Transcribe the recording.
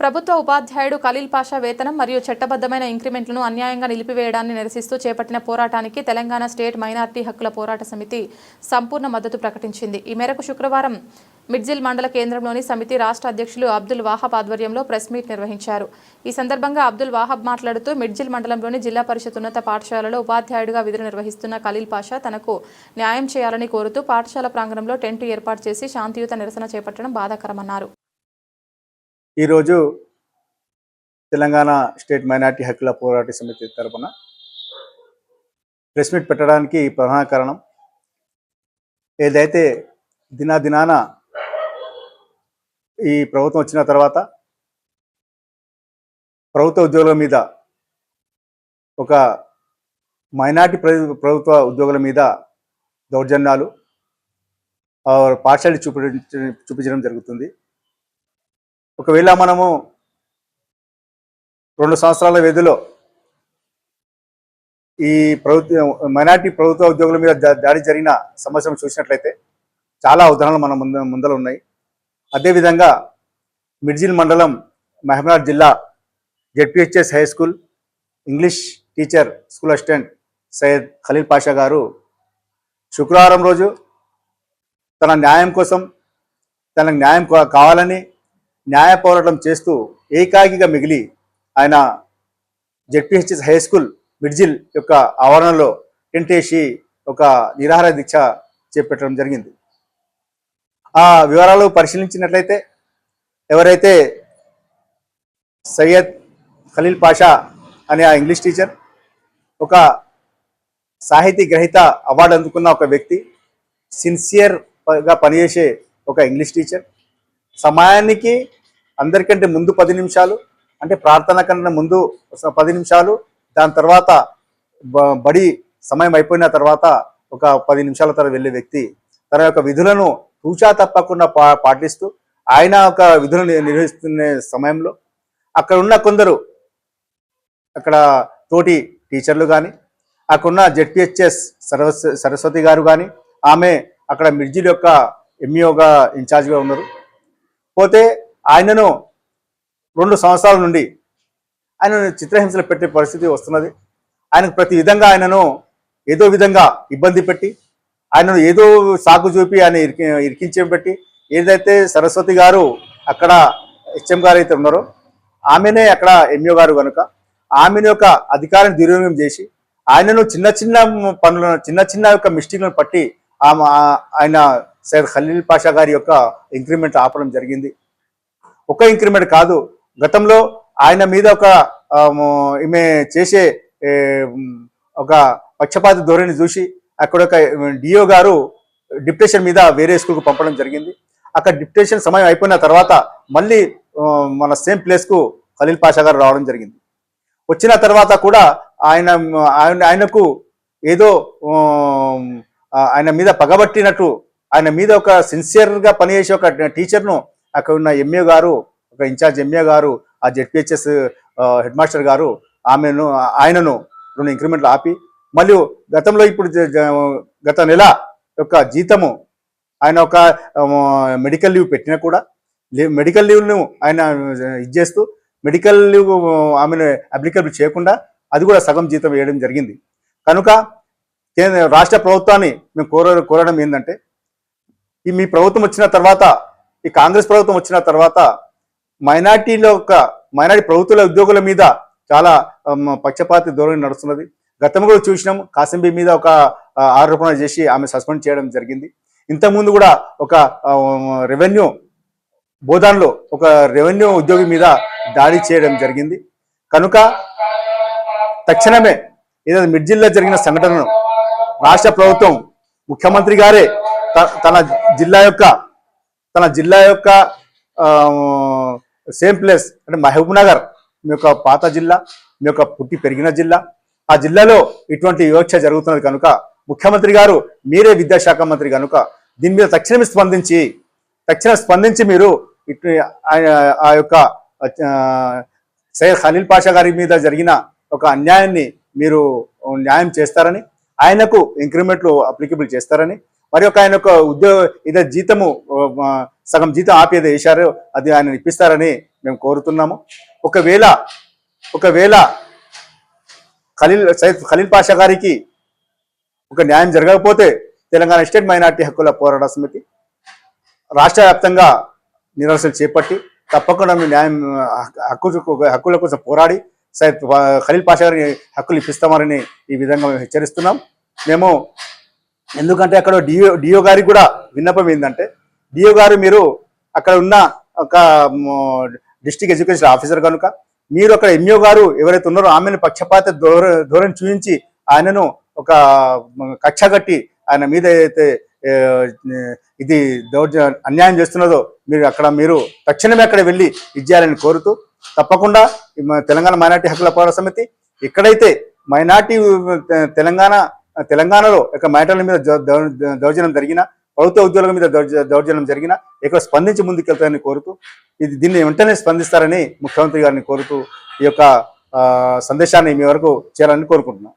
ప్రభుత్వ ఉపాధ్యాయుడు ఖలీల్ పాషా వేతనం మరియు చట్టబద్ధమైన ఇంక్రిమెంట్లను అన్యాయంగా నిలిపివేయడాన్ని నిరసిస్తూ చేపట్టిన పోరాటానికి తెలంగాణ స్టేట్ మైనార్టీ హక్కుల పోరాట సమితి సంపూర్ణ మద్దతు ప్రకటించింది. ఈ మేరకు శుక్రవారం మిడ్జిల్ మండల కేంద్రంలోని సమితి రాష్ట్ర అధ్యక్షులు అబ్దుల్ వాహబ్ ఆధ్వర్యంలో ప్రెస్ మీట్ నిర్వహించారు. ఈ సందర్భంగా అబ్దుల్ వాహబ్ మాట్లాడుతూ మిడ్జిల్ మండలంలోని జిల్లా పరిషత్ ఉన్నత పాఠశాలలో ఉపాధ్యాయుడిగా విధులు నిర్వహిస్తున్న ఖలీల్ పాషా తనకు న్యాయం చేయాలని కోరుతూ పాఠశాల ప్రాంగణంలో టెంట్ ఏర్పాటు చేసి శాంతియుత నిరసన చేపట్టడం బాధాకరమన్నారు. ఈరోజు తెలంగాణ స్టేట్ మైనార్టీ హక్కుల పోరాట సమితి తరపున ప్రెస్ మీట్ పెట్టడానికి ప్రధాన కారణం ఏదైతే దినాదినాన ఈ ప్రభుత్వం వచ్చిన తర్వాత ప్రభుత్వ ఉద్యోగుల మీద ఒక మైనార్టీ ప్ర ప్రభుత్వ ఉద్యోగుల మీద దౌర్జన్యాలు ఆ, చూపించడం జరుగుతుంది. ఒకవేళ మనము రెండు సంవత్సరాల వ్యధిలో ఈ ప్రభుత్వ మైనార్టీ ప్రభుత్వ ఉద్యోగుల మీద దాడి జరిగిన సమస్యను చూసినట్లయితే చాలా ఉదాహరణలు మన ముంద ముందర ఉన్నాయి. అదేవిధంగా మిడ్జిల్ మండలం మహబూబ్నగర్ జిల్లా ZPHS high school English teacher school assistant Syed Khaleel Pasha గారు శుక్రవారం రోజు తన న్యాయం కోసం తనకు న్యాయం కా- కావాలని న్యాయ పోరాటం చేస్తూ ఏకాకిగా మిగిలి ఆయన జెడ్పిహెచ్ఎస్ హై స్కూల్ మిడ్జిల్ యొక్క ఆవరణలో టెంటేసి ఒక నిరాహార దీక్ష చేపట్టడం జరిగింది. ఆ వివరాలు పరిశీలించినట్లయితే ఎవరైతే సయ్యద్ ఖలీల్ పాషా అనే ఆ ఇంగ్లీష్ టీచర్ ఒక సాహితీ గ్రహీత అవార్డు అందుకున్న ఒక వ్యక్తి సిన్సియర్గా పనిచేసే ఒక ఇంగ్లీష్ టీచర్ సమయానికి అందరికంటే ముందు పది నిమిషాలు అంటే ప్రార్థన కన్నా ముందు పది నిమిషాలు దాని తర్వాత బడి సమయం అయిపోయిన తర్వాత ఒక పది నిమిషాల తర్వాత వెళ్ళే వ్యక్తి తన యొక్క విధులను తూచా తప్పకుండా పా పాటిస్తూ ఆయన ఒక విధులను ని- నిర్వహిస్తున్న సమయంలో అక్కడ ఉన్న కొందరు అక్కడ తోటి టీచర్లు కానీ అక్కడున్న జెడ్పిహెచ్ఎస్ సరస్వ సరస్వతి గారు కానీ ఆమె అక్కడ మిర్జిల్ యొక్క ఎంఈఓగా ఇన్ఛార్జ్గా ఉన్నారు. పోతే ఆయనను రెండు సంవత్సరాల నుండి ఆయనను చిత్రహింసలు పెట్టే పరిస్థితి వస్తున్నది. ఆయనకు ప్రతి విధంగా ఆయనను ఏదో విధంగా ఇబ్బంది పెట్టి ఆయనను ఏదో సాగు చూపి ఆయన ఇరికి ఇరికించేపెట్టి ఏదైతే సరస్వతి గారు అక్కడ హెచ్ఎం గారు అయితే ఉన్నారో ఆమెనే అక్కడ ఎంఈఓ గారు కనుక ఆమెను యొక్క అధికారాన్ని దుర్వినియోగం చేసి ఆయనను చిన్న చిన్న పనులను చిన్న చిన్న యొక్క మిస్టేక్లను పట్టి ఆమె ఆయన సైద్ ఖలీల్ పాషా గారి యొక్క ఇంక్రిమెంట్ ఆపడం జరిగింది. ఒక ఇంక్రిమెంట్ కాదు గతంలో ఆయన మీద ఒక ఈమె చేసే ఒక పక్షపాత ధోరణి చూసి అక్కడ ఒక డిఓ గారు డిప్టేషన్ మీద వేరే స్కూల్కు పంపడం జరిగింది. అక్కడ డిప్టేషన్ సమయం అయిపోయిన తర్వాత మళ్ళీ మన సేమ్ ప్లేస్కు ఖలీల్ పాషా గారు రావడం జరిగింది. వచ్చిన తర్వాత కూడా ఆయన ఆయన ఆయనకు ఏదో ఆయన మీద పగబట్టినట్టు ఆయన మీద ఒక సిన్సియర్గా పనిచేసే ఒక టీచర్ను అక్కడ ఉన్న ఎంఏ గారు ఒక ఇన్ఛార్జ్ ఎంఏ గారు ఆ జెడ్పిహెచ్ఎస్ హెడ్ మాస్టర్ గారు ఆమెను ఆయనను రెండు ఇంక్రిమెంట్లు ఆపి మరియు గతంలో ఇప్పుడు గత నెల యొక్క జీతము ఆయన ఒక మెడికల్ లీవ్ పెట్టినా కూడా మెడికల్ లీవ్ను ఆయన ఇది చేస్తూ మెడికల్ లీవ్ ఆమెను అప్లికబుల్ చేయకుండా అది కూడా సగం జీతం వేయడం జరిగింది. కనుక రాష్ట్ర ప్రభుత్వాన్ని మేము కోర కోరడం ఏంటంటే ఈ మీ ప్రభుత్వం వచ్చిన తర్వాత ఈ కాంగ్రెస్ ప్రభుత్వం వచ్చిన తర్వాత మైనార్టీలో ఒక మైనార్టీ ప్రభుత్వ ఉద్యోగుల మీద చాలా పక్షపాతి ధోరణి నడుస్తున్నది. గతంలో కూడా చూసినాం కాసింబీ మీద ఒక ఆరోపణ చేసి ఆమె సస్పెండ్ చేయడం జరిగింది. ఇంతకుముందు కూడా ఒక రెవెన్యూ బోధాన్లో ఒక రెవెన్యూ ఉద్యోగి మీద దాడి చేయడం జరిగింది. కనుక తక్షణమే ఏదైతే మిడ్జిల్లో జరిగిన సంఘటనను రాష్ట్ర ప్రభుత్వం ముఖ్యమంత్రి గారే తన జిల్లా యొక్క తన జిల్లా యొక్క సేమ్ ప్లేస్ అంటే మహబూబ్ నగర్ మీ యొక్క పాత జిల్లా మీ యొక్క పుట్టి పెరిగిన జిల్లా. ఆ జిల్లాలో ఇటువంటి వివక్ష జరుగుతున్నది కనుక ముఖ్యమంత్రి గారు మీరే విద్యాశాఖ మంత్రి కనుక దీని మీద తక్షణమే స్పందించి తక్షణం స్పందించి మీరు ఇటు ఆ యొక్క సయ్యద్ ఖలీల్ పాషా గారి మీద జరిగిన ఒక అన్యాయాన్ని మీరు న్యాయం చేస్తారని ఆయనకు ఇంక్రిమెంట్లు అప్లికబుల్ చేస్తారని మరి ఒక ఆయన యొక్క ఉద్యోగ ఇదే జీతము సగం జీతం ఆపేది వేశారో అది ఆయన ఇప్పిస్తారని మేము కోరుతున్నాము. ఒకవేళ ఒకవేళ ఖలీల్ సైద్ ఖలీల్ పాషా గారికి ఒక న్యాయం జరగకపోతే తెలంగాణ స్టేట్ మైనార్టీ హక్కుల పోరాట సమితి రాష్ట్ర వ్యాప్తంగా నిరసనలు చేపట్టి తప్పకుండా మేము న్యాయం హక్కు హక్కుల కోసం పోరాడి సైద్ ఖలీల్ పాషా గారిని హక్కులు ఇప్పిస్తామని ఈ విధంగా మేము హెచ్చరిస్తున్నాం. మేము ఎందుకంటే అక్కడ డిఓ డిఓ గారికి కూడా విన్నపం ఏంటంటే డిఓ గారు మీరు అక్కడ ఉన్న ఒక డిస్ట్రిక్ట్ ఎడ్యుకేషన్ ఆఫీసర్ కనుక మీరు అక్కడ ఎంఈఓ గారు ఎవరైతే ఉన్నారో ఆమెను పక్షపాత ధోర ధోరణి చూపించి ఆయనను ఒక కక్ష కట్టి ఆయన మీద ఏదైతే ఇది దౌర్జ అన్యాయం చేస్తున్నదో మీరు అక్కడ మీరు తక్షణమే అక్కడ వెళ్ళి ఇచ్చేయాలని కోరుతూ తప్పకుండా తెలంగాణ మైనార్టీ హక్కుల పోరాట సమితి ఎక్కడైతే మైనార్టీ తెలంగాణ తెలంగాణలో యొక్క మ్యాటర్ల మీద దౌర్జన్యం జరిగినా ప్రభుత్వ ఉద్యోగుల మీద దౌర్జన్యం జరిగినా ఇక్కడ స్పందించి ముందుకెళ్తారని కోరుతూ ఇది దీన్ని వెంటనే స్పందిస్తారని ముఖ్యమంత్రి గారిని కోరుతూ ఈ యొక్క ఆ, సందేశాన్ని మీ వరకు చేయాలని కోరుకుంటున్నాను